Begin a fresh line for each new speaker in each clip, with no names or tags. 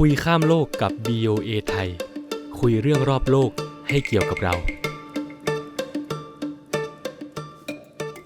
คุยข้ามโลกกับ BOA ไทย คุยเรื่องรอบโลกให้เกี่ยวกับเรา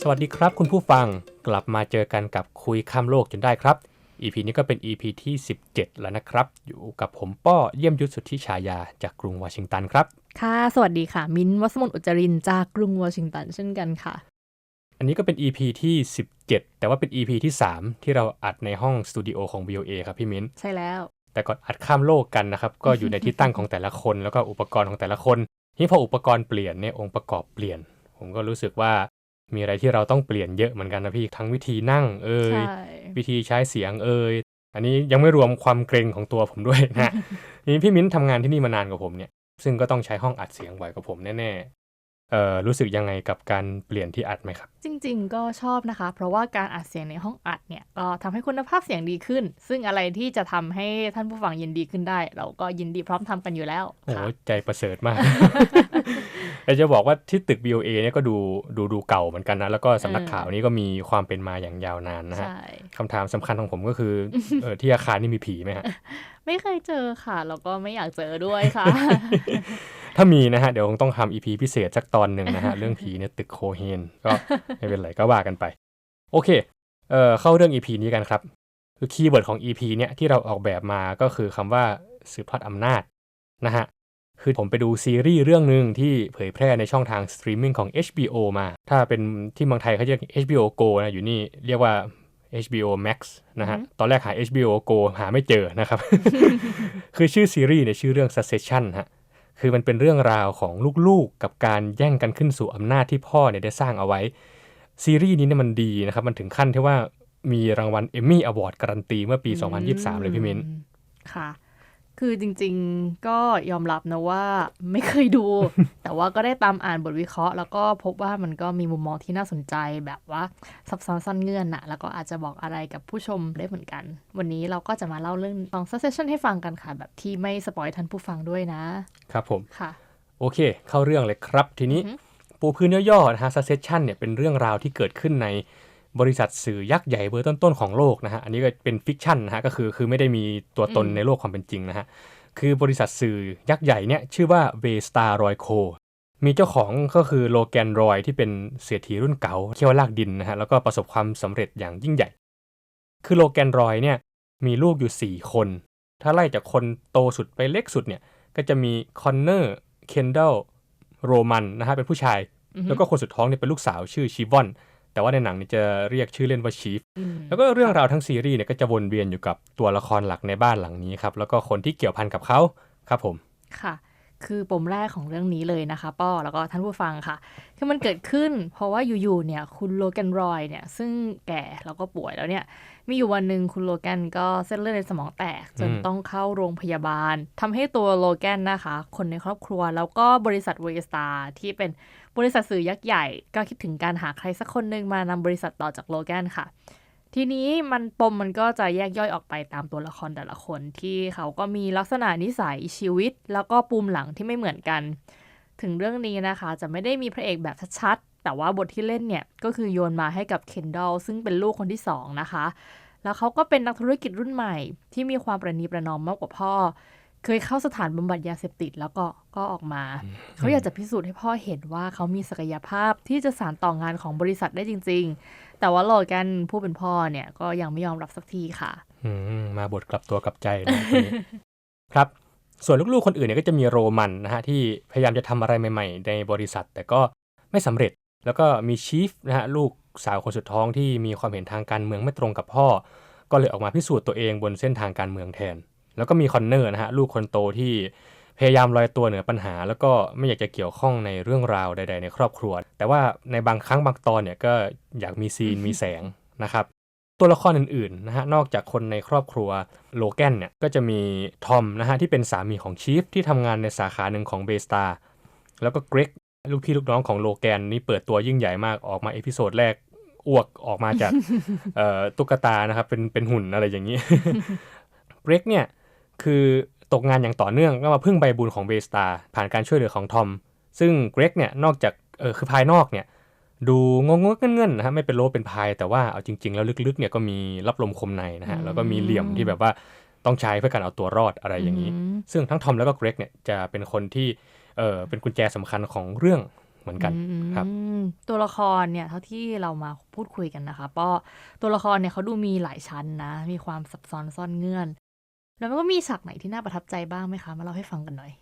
สวัสดีครับคุณผู้ฟังกลับมาเจอกันกับคุยข้ามโลกจนได้ครับ EP นี้ก็เป็น EP ที่ 17 แล้วนะครับ อยู่กับผมป้อเยี่ยมยุทธสุทธิชายาจากกรุงวอชิงตันครับ
ค่ะ สวัสดีค่ะ มิ้นท์วัสมนต์อุจจรินจากกรุงวอชิงตันเช่นกันค่ะ
อันนี้ก็เป็น EP ที่ 17 แต่ว่าเป็น EP ที่ 3 ที่เราอัดในห้องสตูดิโอของ VOA ครับพี่มิ้น
ใช่แล้ว
แต่ก่อนอัดข้ามโลกกันนะครับ ก็อยู่ในที่ตั้งของแต่ละคน แล้วก็อุปกรณ์ของแต่ละคนนี่พออุปกรณ์เปลี่ยนเนี่ยองค์ประกอบเปลี่ยน ผมก็รู้สึกว่ามีอะไรที่เราต้องเปลี่ยนเยอะเหมือนกันนะพี่ทั้งวิธีนั่งเอ่ย
ใช่
วิธีใช้เสียงเอ่ยอันนี้ยังไม่รวมความเกรงของตัวผมด้วยนะนี่พี่มิ้นทำงานที่นี่มานานกว่าผมเนี่ยซึ่งก็ต้องใช้ห้องอัดเสียงบ่อยกว่าผมแน่ๆเอ่อ รู้สึกยังไงกับการเปลี่ยนที่อัดไหมครับ
จริง ๆ ก็ชอบนะคะ เพราะว่าการอัดเสียงในห้องอัดเนี่ยก็ทำให้คุณภาพเสียงดีขึ้น ซึ่งอะไรที่จะทำให้ท่านผู้ฟังยินดีขึ้นได้ เราก็ยินดีพร้อมทำกันอยู่แล้ว
โอ้โห
ค่ะ
ใจประเสริฐมากแต่จะบอกว่าที่ตึก BOA เนี่ยก็ดูดูดูเก่าเหมือนกันนะ แล้วก็สำนักข่าวนี้ก็มีความเป็นมาอย่างยาวนานนะฮะ
ใช่
คำถามสำคัญของผมก็คือเออที่อาคารนี่มีผีไหมฮะ
ไม่เคยเจอค่ะ แล้วก็ไม่อยากเจอด้วยค่ะ
ถ้ามีนะฮะ เดี๋ยวคงต้องทำ EP พิเศษสักตอนหนึ่งนะฮะ เรื่องผีเนี่ยตึกโคเฮน ก็ไม่เป็นไรก็ว่ากันไป โอเค เอ่อเข้าเรื่อง EP นี้กันครับ คือคีย์เวิร์ดของ EP เนี่ยที่เราออกแบบมาก็คือคำว่าสืบทอดอำนาจนะฮะคือผมไปดูซีรีส์เรื่องหนึ่งที่เผยแพร่ในช่องทางสตรีมมิ่งของ HBO มา ถ้าเป็นที่เมืองไทยเขาเรียก HBO Go นะอยู่นี่เรียกว่า HBO Max นะฮะ
อือฮึ
ตอนแรกหา HBO Go หาไม่เจอนะครับ คือชื่อซีรีส์เนี่ยชื่อเรื่อง Succession ฮะ คือมันเป็นเรื่องราวของลูกๆ กับการแย่งกันขึ้นสู่อำนาจที่พ่อเนี่ยได้สร้างเอาไว้ ซีรีส์นี้เนี่ยมันดีนะครับ มันถึงขั้นที่ว่ามีรางวัลเอมมี่อวอร์ดการันตีเมื่อปี 2023 เลยพี่มิ้น
อืค่ะ คือจริงๆก็ยอมรับนะว่าไม่เคยดู แต่ว่าก็ได้ตามอ่านบทวิเคราะห์ แล้วก็พบว่ามันก็มีมุมมองที่น่าสนใจแบบว่าซับซ้อนซ่อนเงื่อนน่ะแล้วก็อาจจะบอกอะไรกับผู้ชมได้เหมือนกัน วันนี้เราก็จะมาเล่าเรื่องลอง succession ให้ฟังกันค่ะ แบบที่ไม่สปอยท่านผู้ฟังด้วยนะ ครับ
ผม
ค่ะ
โอเค เข้าเรื่องเลยครับทีนี้
อือฮึ
ปูพื้นย่อๆนะฮะ Succession เนี่ยเป็นเรื่องราวที่เกิดขึ้นใน บริษัทสื่อยักษ์ใหญ่เบอร์ต้นๆของโลกนะฮะ อันนี้ก็เป็นฟิกชันนะฮะ ก็คือคือไม่ได้มีตัวตนในโลกความเป็นจริงนะฮะ คือบริษัทสื่อยักษ์ใหญ่เนี่ยชื่อว่า v a s t a r Roy Co มีเจ้าของก็คือโลแกนรอยที่เป็นเศรษฐีรุ่นเก่าเขี้ยวลากดินนะฮะ แล้วก็ประสบความสำเร็จอย่างยิ่งใหญ่ คือโลแกนรอยเนี่ยมีลูกอยู่ 4 คน ถ้าไล่จากคนโตสุดไปเล็กสุดเนี่ย ก็จะมีคอนเนอร์ เคนเดล โรมันนะฮะ เป็นผู้ชาย
อือฮึ
แล้วก็คนสุดท้องเนี่ยเป็นลูกสาวชื่อชีวอน แต่ว่าในหนังเนี่ยจะเรียกชื่อเล่นว่าชีฟ
อืม
แล้วก็เรื่องราวทั้งซีรีส์เนี่ยก็จะวนเวียนอยู่กับตัวละครหลักในบ้านหลังนี้ครับแล้วก็คนที่เกี่ยวพันกับเขาครับผม
ค่ะ คือปมแรกของเรื่องนี้เลยนะคะป้อแล้วก็ท่านผู้ฟังค่ะ คือมันเกิดขึ้น เพราะว่าอยู่ๆเนี่ยคุณโลแกนรอยเนี่ยซึ่งแก่แล้วก็ป่วยแล้วเนี่ยมีอยู่วันหนึ่งคุณโลแกนก็เส้นเลือดในสมองแตก จนต้องเข้าโรงพยาบาลทำให้ตัวโลแกนนะคะ คนในครอบครัวแล้วก็บริษัทเวสตาที่เป็นบริษัทสื่อยักษ์ใหญ่ ก็คิดถึงการหาใครสักคนหนึ่งมานำบริษัทต่อจากโลแกนค่ะ ทีนี้มันปมมันก็จะแยกย่อยออกไปตามตัวละครแต่ละคนที่เขาก็มีลักษณะนิสัยชีวิต แล้วก็ปูมหลังที่ไม่เหมือนกัน ถึงเรื่องนี้นะคะ จะไม่ได้มีพระเอกแบบชัดๆแต่ว่าบทที่เล่นเนี่ย ก็คือโยนมาให้กับเคนดอลซึ่งเป็นลูกคนที่สองนะคะ แล้วเขาก็เป็นนักธุรกิจรุ่นใหม่ ที่มีความประนีประนอมมากกว่าพ่อ เคยเข้าสถานบำบัดยาเสพติดแล้วก็ก็ออกมา เขาอยากจะพิสูจน์ให้พ่อเห็นว่าเขามีศักยภาพที่จะสานต่องานของบริษัทได้จริง ๆ แต่ว่าโลแกนผู้เป็นพ่อเนี่ยก็ยังไม่ยอมรับสักทีค่ะ
อืมมาบทกลับตัวกลับใจนะคนนี้ครับ ส่วนลูกๆคนอื่นเนี่ยก็จะมีโรมันนะฮะที่พยายามจะทำอะไรใหม่ๆ ในบริษัท แต่ก็ไม่สำเร็จแล้วก็มีชีฟนะฮะลูกสาวคนสุดท้องที่มีความเห็นทางการเมืองไม่ตรงกับพ่อ ก็เลยออกมาพิสูจน์ตัวเองบนเส้นทางการเมืองแทน แล้วก็มีคอนเนอร์นะฮะลูกคนโตที่ พยายามลอยตัวเหนือปัญหา แล้วก็ไม่อยากจะเกี่ยวข้องในเรื่องราวใด ๆ ในครอบครัว แต่ว่าในบางครั้งบางตอนเนี่ยก็อยากมีซีนมีแสงนะครับตัวละครอื่นๆนะฮะนอกจากคนในครอบครัวโลแกนเนี่ยก็จะมีทอมนะฮะที่เป็นสามีของชีฟที่ทำงานในสาขาหนึ่งของเบสตาแล้วก็เกรกลูกพี่ลูกน้องของโลแกนนี่เปิดตัวยิ่งใหญ่มากออกมาเอพิโซดแรกอ้วกออกมาจากเอ่อตุ๊กตานะครับเป็นเป็นหุ่นอะไรอย่างนี้ เกรกเนี่ยคือ ตกงานอย่างต่อเนื่องก็มาพึ่งใบบุญของเบสตาผ่านการช่วยเหลือของทอม ซึ่งเกรกเนี่ยนอกจากเออคือภายนอกเนี่ยดูงงงๆเงื่อนๆนะฮะไม่เป็นโลเป็นพายแต่ว่าเอาจริง ๆ แล้วลึกๆเนี่ยก็มีรับลมคมในนะฮะ
อืม
แล้วก็มีเหลี่ยมที่แบบว่าต้องใช้เพื่อการเอาตัวรอดอะไรอย่างนี้
ม
ซึ่งทั้งทอมแล้วก็เกรกเนี่ยจะเป็นคนที่เออเป็นกุญแจสำคัญของเรื่องเหมือนกัน
อืม
ครับ
ตัวละครเนี่ยเท่าที่เรามาพูดคุยกันนะคะก็ตัวละครเนี่ยเขาดูมีหลายชั้นนะ มีความซับซ้อนซ่อนเงื่อน แล้วมันก็มีฉากไหนที่น่าประทับใจบ้างไหมคะ มาเล่าให้ฟังกันหน่อย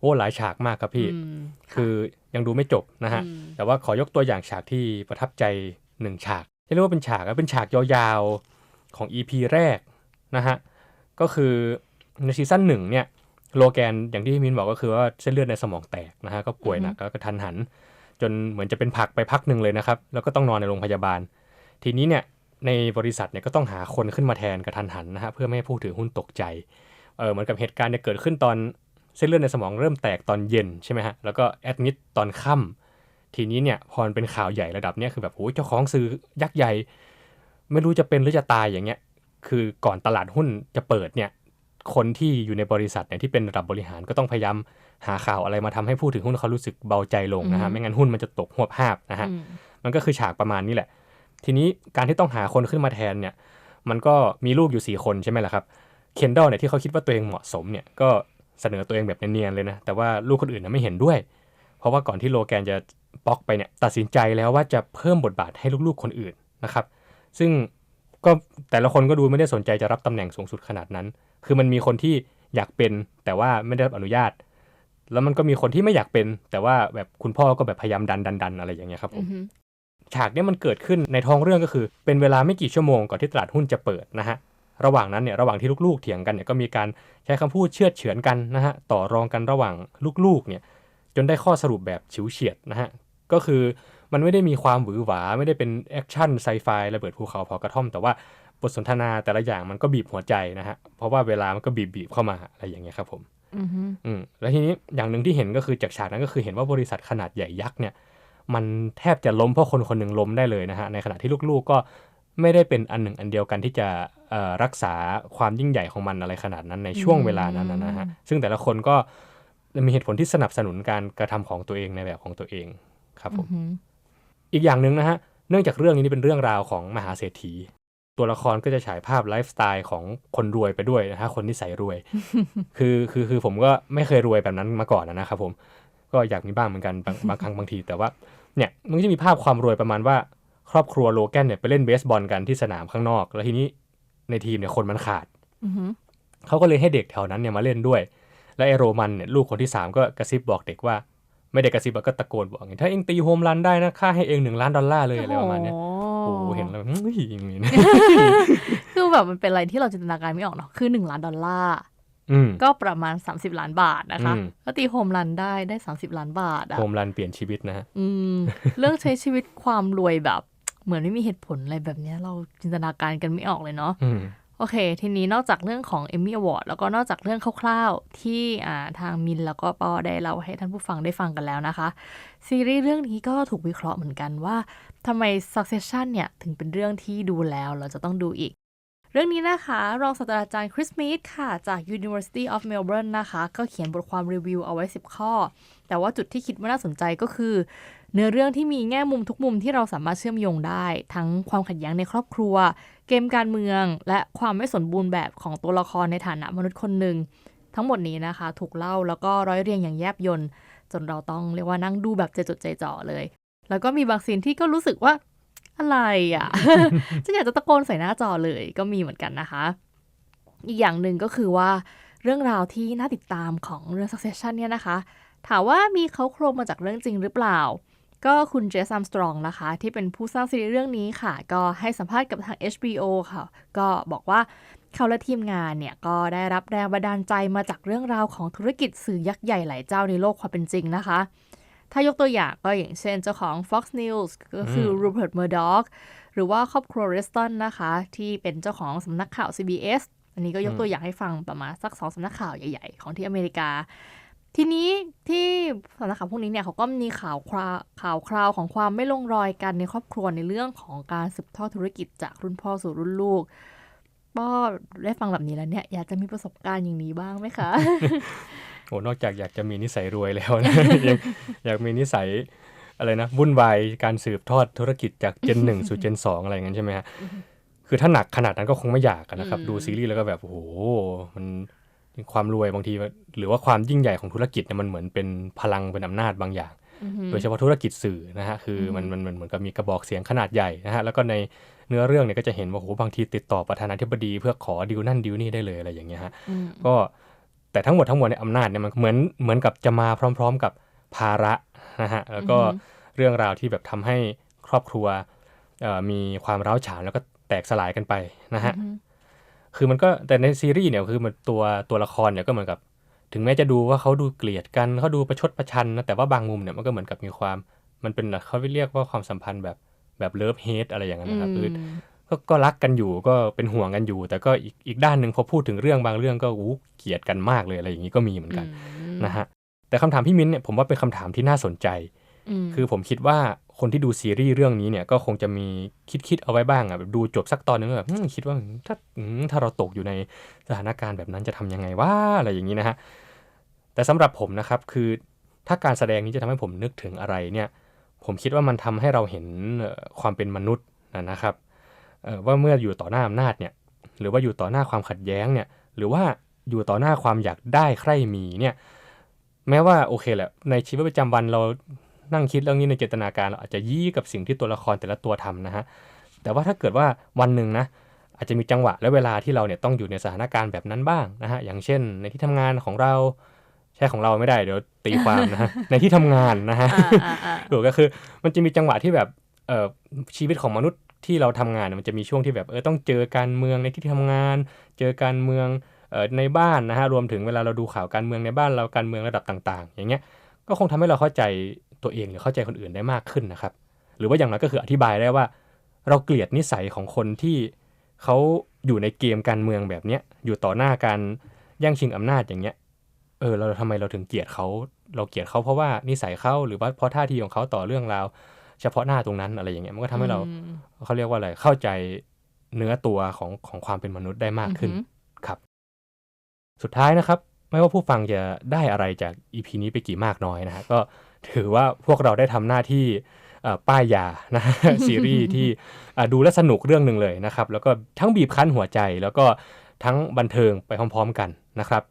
โอ้หลายฉากมากครับพี่
อืม
คือยังดูไม่จบนะฮะ
อืม
แต่ว่าขอยกตัวอย่างฉากที่ประทับใจหนึ่งฉากที่เรียกว่าเป็นฉากอะเป็นฉากยาวๆของ EP แรกนะฮะ ก็คือในซีซั่นหนึ่งเนี่ยโลแกนอย่างที่มินบอกก็คือว่าเส้นเลือดในสมองแตกนะฮะก็ป่วยหนักแล้วก็ทันหัน จนเหมือนจะเป็นผักไปพักหนึ่งเลยนะครับ แล้วก็ต้องนอนในโรงพยาบาล ทีนี้เนี่ย ในบริษัทเนี่ยก็ต้องหาคนขึ้นมาแทนกระทันหันนะฮะเพื่อไม่ให้ผู้ถือหุ้นตกใจเออเหมือนกับเหตุการณ์เนี่ยเกิดขึ้นตอนเส้นเลือดในสมองเริ่มแตกตอนเย็นใช่ไหมฮะแล้วก็แอดมิดตอนค่ำทีนี้เนี่ยพอมันเป็นข่าวใหญ่ระดับเนี่ยคือแบบโอ้ยเจ้าของซื้อยักษ์ใหญ่ ไม่รู้จะเป็นหรือจะตายอย่างเงี้ยคือก่อนตลาดหุ้นจะเปิดเนี่ยคนที่อยู่ในบริษัทเนี่ยที่เป็นระดับบริหารก็ต้องพยายามหาข่าวอะไรมาทำให้ผู้ถือหุ้นเขารู้สึกเบาใจลงนะฮะ
อืม
ไม่งั้นหุ้นมันจะตกหวบหาบนะฮะ
อืม
มันก็คือฉากประมาณนี้แหละ ทีนี้การที่ต้องหาคนขึ้นมาแทนเนี่ย มันก็มีลูกอยู่ 4 คนใช่ไหมล่ะครับ เคนดอลเนี่ยที่เขาคิดว่าตัวเองเหมาะสมเนี่ย ก็เสนอตัวเองแบบเนียนๆเลยนะ แต่ว่าลูกคนอื่นนะไม่เห็นด้วย เพราะว่าก่อนที่โลแกนจะป๊อกไปเนี่ย ตัดสินใจแล้วว่าจะเพิ่มบทบาทให้ลูกๆคนอื่นนะครับ ซึ่งก็แต่ละคนก็ดูไม่ได้สนใจจะรับตำแหน่งสูงสุดขนาดนั้น คือมันมีคนที่อยากเป็นแต่ว่าไม่ได้รับอนุญาต แล้วมันก็มีคนที่ไม่อยากเป็น แต่ว่าแบบคุณพ่อก็แบบพยายามดันดันดันอะไรอย่างเงี้ยครับผม ฉากเนี้ยมันเกิดขึ้นในท้องเรื่องก็คือ เป็นเวลาไม่กี่ชั่วโมงก่อนที่ตลาดหุ้นจะเปิดนะฮะระหว่างนั้นเนี่ยระหว่างที่ลูกๆเถียงกันเนี่ยก็มีการใช้คำพูดเชื่อดเฉือนกันนะฮะต่อรองกันระหว่างลูกๆเนี่ยจนได้ข้อสรุปแบบฉิวเฉียดนะฮะก็คือมันไม่ได้มีความหวือหวา ไม่ได้เป็นแอคชั่นไซไฟระเบิดภูเขาเผากระท่อม แต่ว่าบทสนทนาแต่ละอย่างมันก็บีบหัวใจนะฮะเพราะว่าเวลามันก็บีบบีบๆเข้ามาอะไรอย่างเงี้ยครับผม
อือฮึ
อืมแล้วทีนี้อย่างหนึ่งที่เห็นก็คือจากฉากนั้นก็คือเห็นว่าบริษัทขนาดใหญ่ยักษ์เนี่ย มันแทบจะล้มเพราะคนคนหนึ่งล้มได้เลยนะฮะในขณะที่ลูกๆก็ไม่ได้เป็นอันหนึ่งอันเดียวกันที่จะเอ่อรักษาความยิ่งใหญ่ของมันอะไรขนาดนั้นในช่วงเวลานั้นนะนะฮะซึ่งแต่ละคนก็มีเหตุผลที่สนับสนุนการกระทำของตัวเองในแบบของตัวเองครับผม
อือฮึ
อีกอย่างหนึ่งนะฮะเนื่องจากเรื่องนี้นี่เป็นเรื่องราวของมหาเศรษฐี ตัวละครก็จะฉายภาพไลฟ์สไตล์ของคนรวยไปด้วยนะฮะคนที่ใส่รวย คือคือคือผมก็ไม่เคยรวยแบบนั้นมาก่อนนะครับผม ก็อยากมีบ้างเหมือนกันบางบางครั้งบางที แต่ว่าเนี่ยมันก็จะมีภาพความรวยประมาณว่า ครอบครัวโลแกนเนี่ยไปเล่นเบสบอลกันที่สนามข้างนอก แล้วทีนี้ในทีมเนี่ยคนมันขาด
อือฮึ
เขาก็เลยให้เด็กแถวนั้นเนี่ยมาเล่นด้วย แล้วไอ้โรมันเนี่ยลูกคนที่ 3 ก็กระซิบบอกเด็กว่า ไม่ได้กระซิบอะก็ตะโกนบอกอย่างนี้ถ้าเองตีโฮมรันได้นะค่าให้เองหนึ่งล้านดอลลาร์เลยอะไรประมาณเนี้ย
โอ้
โอ้โหเห็นแล้วเฮ้ยอย่างนี้นะ
คือแบบมันเป็นอะไรที่เราจินตนาการไม่ออกเนาะคือหนึ่งล้านดอลลาร์
อืม
ก็ประมาณ 30 ล้านบาทนะคะ
อืม
ก็ตีโฮมรันได้ได้ 30 ล้านบาทอะ
โฮมรันเปลี่ยนชีวิตนะฮะ
อืมเรื่องใช้ชีวิตความรวยแบบ เหมือนไม่มีเหตุผลอะไรแบบเนี้ยเราจินตนาการกันไม่ออกเลยเนาะ
อืม
โอเค ทีนี้นอกจากเรื่องของ Emmy Award แล้วก็นอกจากเรื่องคร่าวๆ ที่อ่าทางมินแล้วก็ปอได้เล่าให้ท่านผู้ฟังได้ฟังกันแล้วนะคะ ซีรีส์เรื่องนี้ก็ถูกวิเคราะห์เหมือนกันว่าทำไม Succession เนี่ย ถึงเป็นเรื่องที่ดูแล้วเราจะต้องดูอีก เรื่องนี้นะคะ รองศาสตราจารย์คริสมีดค่ะ จาก University of Melbourne นะคะ ก็เขียนบทความรีวิวเอาไว้ 10 ข้อ แต่ว่าจุดที่คิดว่าน่าสนใจก็คือ เนื้อเรื่องที่มีแง่มุมทุกมุมที่เราสามารถเชื่อมโยงได้ ทั้งความขัดแย้งในครอบครัว เกมการเมือง และความไม่สมบูรณ์แบบของตัวละครในฐานะมนุษย์คนหนึ่ง ทั้งหมดนี้นะคะ ถูกเล่าแล้วก็ร้อยเรียงอย่างแยบยลจนเราต้องเรียกว่านั่งดูแบบใจจดใจจ่อเลย แล้วก็มีบางซีนที่ก็รู้สึกว่า อะไรอะฉันอยากจะตะโกนใส่หน้าจอเลยก็มีเหมือนกันนะคะ อีกอย่างหนึ่งก็คือว่าเรื่องราวที่น่าติดตามของเรื่อง Succession เนี่ยนะคะ ถามว่ามีเขาโครงมาจากเรื่องจริงหรือเปล่า ก็คุณเจสซัมสตรองนะคะ ที่เป็นผู้สร้างซีรีส์เรื่องนี้ค่ะ ก็ให้สัมภาษณ์กับทาง HBO ค่ะ ก็บอกว่าเขาและทีมงานเนี่ย ก็ได้รับแรงบันดาลใจมาจากเรื่องราวของธุรกิจสื่อยักษ์ใหญ่หลายเจ้าในโลกความเป็นจริงนะคะ ถ้ายกตัวอย่างก็อย่างเช่นเจ้าของ Fox News ก็คือ
อืม
Rupert Murdoch หรือว่าครอบครัวเรสตันนะคะ ที่เป็นเจ้าของสำนักข่าว CBS อันนี้ก็ยกตัวอย่างให้ฟังประมาณสักสองสำนักข่าวใหญ่ ๆ ของที่อเมริกา ทีนี้ที่สำนักข่าวพวกนี้เนี่ยเขาก็มีข่าวคราวข่าวคราวของความไม่ลงรอยกันในครอบครัวในเรื่องของการสืบทอดธุรกิจจากรุ่นพ่อสู่รุ่นลูกป้อได้ฟังแบบนี้แล้วเนี่ยอยากจะมีประสบการณ์อย่างนี้บ้างไหมคะ
โอ้นอกจากอยากจะมีนิสัยรวยแล้วนะยังอยากมีนิสัยอะไรนะวุ่นวายการสืบทอดธุรกิจจากเจนหนึ่งสู่เจนสองอะไรอย่างนั้นใช่ไหมฮะคือถ้าหนักขนาดนั้นก็คงไม่อยากอะนะครับ
อืม
ดูซีรีส์แล้วก็แบบโอ้โหมันความรวยบางทีมันหรือว่าความยิ่งใหญ่ของธุรกิจเนี่ยมันเหมือนเป็นพลังเป็นอำนาจบางอย่าง
อือฮึ
โดยเฉพาะธุรกิจสื่อนะฮะคือมัน
อืม
มันมันเหมือนกับมีกระบอกเสียงขนาดใหญ่นะฮะแล้วก็ในเนื้อเรื่องเนี่ยก็จะเห็นว่าโอ้โหบางทีติดต่อประธานาธิบดี เพื่อขอดิวนั่นดิวนี่ได้เลยอะไรอย่างเงี้ยฮะ
อืม
ก็ แต่ทั้งหมดทั้งมวลในยอำนาจเนี่ยมันเหมือนเหมือนกับจะมาพร้อม ๆ กับภาระนะฮะแล้วก็
อือฮึ
เรื่องราวที่แบบทำให้ครอบครัวเอ่อมีความร้าวฉานแล้วก็แตกสลายกันไปนะฮะ
อือฮึ
คือมันก็แต่ในซีรีส์เนี่ยคือมันตัวตัวละครเนี่ยก็เหมือนกับ ถึงแม้จะดูว่าเขาดูเกลียดกันเขาดูประชดประชันนะแต่ว่าบางมุมเนี่ยมันก็เหมือนกับมีความมันเป็นเขาเรียกว่าความสัมพันธ์แบบแบบเลิฟเฮดอะไรอย่างนั้นนะครับคือ ก็ก็รักกันอยู่ก็เป็นห่วงกันอยู่ แต่ก็อีกอีกด้านหนึ่งพอพูดถึงเรื่องบางเรื่องก็อู้เกลียดกันมากเลยอะไรอย่างนี้ก็มีเหมือนกัน
ม
นะฮะแต่คำถามพี่มิ้นเนี่ยผมว่าเป็นคำถามที่น่าสนใจ
ม
คือผมคิดว่าคนที่ดูซีรีส์เรื่องนี้เนี่ยก็คงจะมีคิดคิดเอาไว้บ้างอะแบบดูจบสักตอนนึงแบบอืมคิดว่าถ้าอืมถ้าเราตกอยู่ในสถานการณ์แบบนั้นจะทำยังไงว่าอะไรอย่างนี้นะฮะแต่สำหรับผมนะครับคือถ้าการแสดงนี้จะทำให้ผมนึกถึงอะไรเนี่ย ผมคิดว่ามันทำให้เราเห็นเอ่อความเป็นมนุษย์นะนะครับเอ่อ ว่าเมื่ออยู่ต่อหน้าอำนาจเนี่ยหรือว่าอยู่ต่อหน้าความขัดแย้งเนี่ยหรือว่าอยู่ต่อหน้าความอยากได้ใคร่มีเนี่ยแม้ว่าโอเคแหละในชีวิตประจำวันเรานั่งคิดเรื่องนี้ในเจตนาการเราอาจจะยี่กับสิ่งที่ตัวละครแต่ละตัวทำนะฮะแต่ว่าถ้าเกิดว่าวันหนึ่งนะอาจจะมีจังหวะและเวลาที่เราเนี่ยต้องอยู่ในสถานการณ์แบบนั้นบ้างนะฮะอย่างเช่น ในที่ทำงานของเราใช่ของเราไม่ได้เดี๋ยวตีความนะฮะในที่ทำงานนะฮะ
อ่าอ่าอ่า
ถูกก็คือมันจะมีจังหวะที่แบบเอ่อชีวิตของมนุษย์ ที่เราทำงานเนี่ยมันจะมีช่วงที่แบบเออต้องเจอการเมืองในที่ทำงาน เจอการเมืองออในบ้านนะฮะรวมถึงเวลาเราดูข่าวการเมืองในบ้านเราการเมืองระดับต่าง ๆ อย่างเงี้ยก็คงทำให้เราเข้าใจตัวเองหรือเข้าใจคนอื่นได้มากขึ้นนะครับ หรือว่าอย่างน้อยก็คืออธิบายได้ว่า เราเกลียดนิสัยของคนที่เขาอยู่ในเกมการเมืองแบบเนี้ยอยู่ต่อหน้าการแย่งชิงอำนาจอย่างเงี้ยเออเราทำไมเราถึงเกลียดเขาเราเกลียดเขาเพราะว่านิสัยเขาหรือว่าเพราะท่าทีของเขาต่อเรื่องราว เฉพาะหน้าตรงนั้นอะไรอย่างเงี้ยมันก็ทำให้เรา
อืม
เขาเรียกว่าอะไรเข้าใจเนื้อตัวของของความเป็นมนุษย์ได้มากขึ้น
อือหือ
ครับ สุดท้ายนะครับ ไม่ว่าผู้ฟังจะได้อะไรจากอีพีนี้ไปกี่มากน้อยนะฮะก็ถือว่าพวกเราได้ทำหน้าที่เอ่อป้ายยานะซีรีส์ที่อะดูและสนุกเรื่องหนึ่งเลยนะครับ แล้วก็ทั้งบีบคั้นหัวใจแล้วก็ทั้งบันเทิงไปพร้อม ๆ กันนะครับ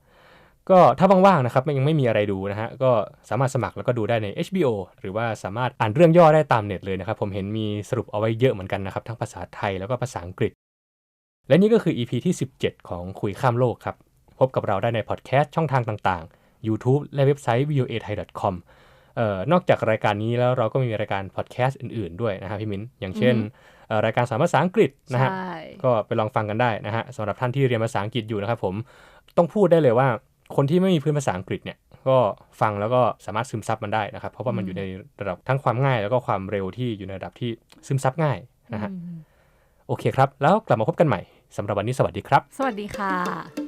ก็ถ้าว่างๆนะครับยังไม่มีอะไรดูนะฮะก็สามารถสมัครแล้วก็ดูได้ใน HBO หรือว่าสามารถอ่านเรื่องย่อได้ตามเน็ตเลยนะครับ ผมเห็นมีสรุปเอาไว้เยอะเหมือนกันนะครับ ทั้งภาษาไทยแล้วก็ภาษาอังกฤษ และนี่ก็คือ EP ที่ 17 ของคุยข้ามโลกครับ พบกับเราได้ในพอดแคสต์ช่องทางต่างๆ YouTube และเว็บไซต์ voa thai com เอ่อนอกจากรายการนี้แล้วเราก็มีรายการพอดแคสต์อื่นๆด้วยนะฮะพี่มิ้นอย่างเช่นเอ่อรายการสามภาษาอังกฤษนะฮะ
ใช่
ก็ไปลองฟังกันได้นะฮะสำหรับท่านที่เรียนภาษาอังกฤษอยู่นะครับผมต้องพูดได้เลยว่า คนที่ไม่มีพื้นภาษาอังกฤษเนี่ยก็ฟังแล้วก็สามารถซึมซับมันได้นะครับ เพราะว่ามันอยู่ในระดับทั้งความง่าย แล้วก็ความเร็วที่อยู่ในระดับที่ซึมซับง่ายนะฮะ
อืม
โอเคครับ แล้วกลับมาพบกันใหม่สำหรับวันนี้สวัสดีครับ
สวัสดีค่ะ